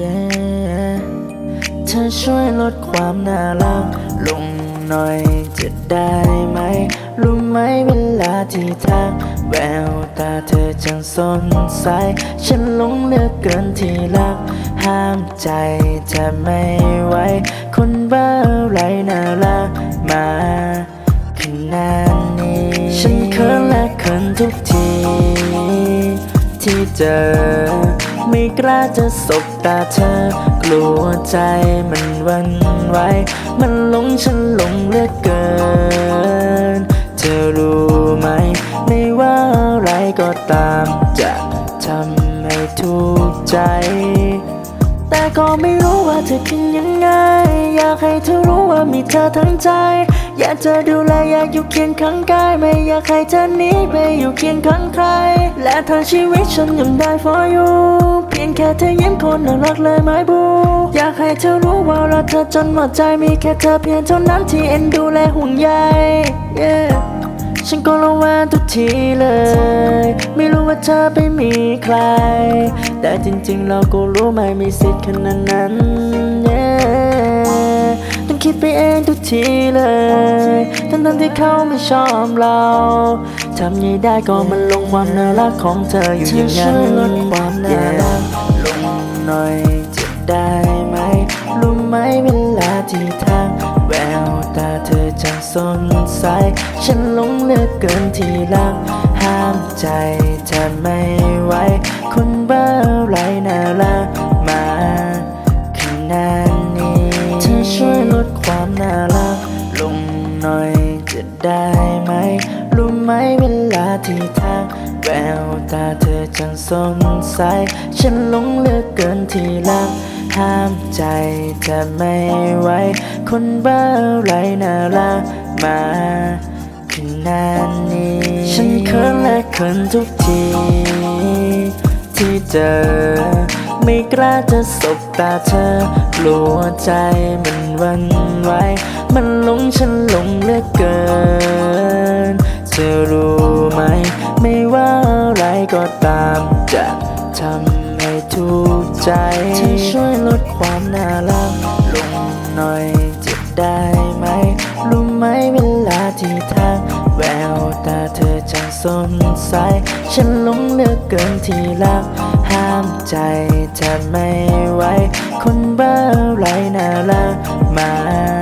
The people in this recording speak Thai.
yeah เธอช่วยลดความน่ารัก ลงหน่อยจะได้ไหม รู้ไหมเวลาที่ทัก แววตาเธอจังสนใส ฉันหลงเลือกเกินที่รัก ห้ามใจแทบไม่ไหว คนบ้าอไรน่ารักมาขนาดนี้ ฉันเขินและเขินทุกที ที่เจอ ไม่กล้าจะสบตาเธอ กลัวใจมันวันไหวมันหลงฉันหลงเหลือเกิน เธอรู้ไหม ไม่ว่าอะไรก็ตาม จะทำให้ถูกใจ แต่ก็ไม่รู้ว่าเธอคิดยังไง อยากให้เธอรู้ว่ามีเธอทั้งใจอยากจะดูแลอยากอยู่เคียงข้างกายไม่อยากให้เธอหนีไปอยู่เคียงข้างใคร และทางชีวิตฉันยังได้ for you พียงแค่เธอยิ้มคนน่ารักเลยไหมบู อยากให้เธอรู้ว่าเราเธอจนหมดใจมีแค่เธอเพียงเท่านั้นที่เอ็นดูและห่วงใย yeah ฉันก็ระแวงทุกทีเลย ไม่รู้ว่าเธอไปมีใคร แต่จริงๆเราก็รู้ไม่มีสิทธิ์ขนาดนั้น คิดไปเองทุกทีเลย ทั้งๆที่เขาไม่ชอบเราทำยังได้ก็มันลงความน่ารักของเธออยู่อย่างนั้นลดความน่ารักลงหน่อยจะได้ไหม รู้ไหมเวลาที่ทักแววตาเธอจังสนใส ฉันหลงเหลือกเกินที่รัก ห้ามใจแทบไม่ไหวคนบ้าอะไรน่ารัก น่อยจะได้ไหม รู้ไหมเวลาที่ทักแววตาเธอจังสนใส ฉันหลงเหลือกเกินที่รัก ห้ามใจแทบไม่ไหว คนบ้าอะไรน่ารักมาขนาดนี้ ฉันเขินและเขินทุกที ที่เจอ ไม่กล้าจะสบตาเธอกลัวใจมันวันไหวมันหลงฉันหลงเหลือเกิน เธอรู้ไหม ไม่ว่าอะไรก็ตามจะทำให้ถูกใจเธอช่วยลดความน่ารักลงหน่อยจะได้ไหม รู้ไหมเวลาที่ทัก แววตาเธอจังสนใส ฉันหลงเหลือกเกินที่รัก ห้ามใจแทบไม่ไหวคนบ้าอไรน่ารักมา